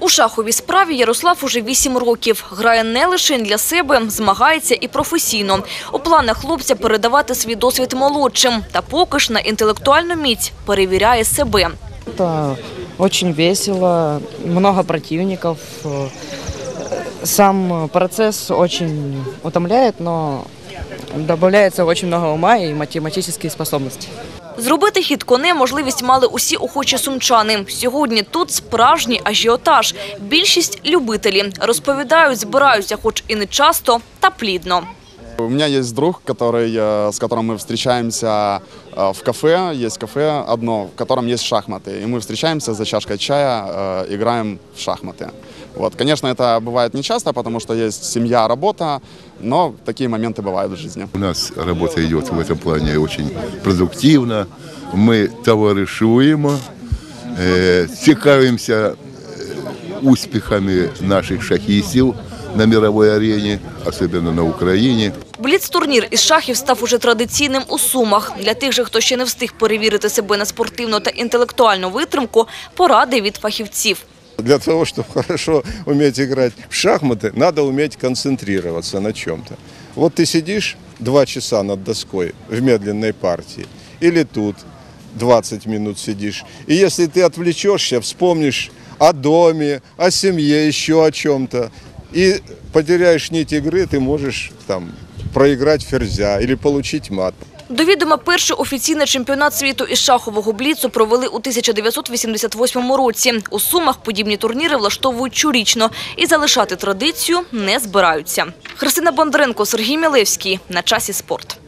У шаховій справі Ярослав уже вісім років. Грає не лише для себе, змагається і професійно. У планах хлопця передавати свій досвід молодшим. Та поки ж на інтелектуальну міць перевіряє себе. Это очень весело, много противников. Э, Сам процесс очень утомляет, но добавляется очень много ума и математические способности. Зробити хід конем можливість мали усі охочі сумчани. Сьогодні тут справжній ажіотаж. Більшість – любителі. Розповідають, збираються хоч і не часто, та плідно. У меня есть друг, который, э, с которым мы встречаемся э, в кафе. Есть кафе одно, в котором есть шахматы. И мы встречаемся за чашкой чая, э, играем в шахматы. Вот. Конечно, это бывает нечасто, потому что есть семья, работа, но такие моменты бывают в жизни. У нас работа идет в этом плане очень продуктивно. Мы товаришуем, э, цікавимося успехами наших шахистов на мировой арене, особенно на Украине. Бліц-турнір із шахів став уже традиційним у Сумах. Для тих же, хто ще не встиг перевірити себе на спортивну та інтелектуальну витримку, поради від фахівців. Для того, чтобы хорошо уметь играть в шахматы, надо уметь концентрироваться на чем-то. Вот ты сидишь два часа над доской в медленной партии, или тут 20 минут сидишь. И если ты отвлечешься, вспомнишь о доме, о семье, еще о чем-то, и потеряешь нить игры, ты можешь там проиграть ферзя або получить мат. До відома перший офіційний чемпіонат світу із шахового бліцу провели у 1988 році. У Сумах подібні турніри влаштовують щорічно і залишати традицію не збираються. Христина Бондаренко, Сергій Мілевський. На часі спорт.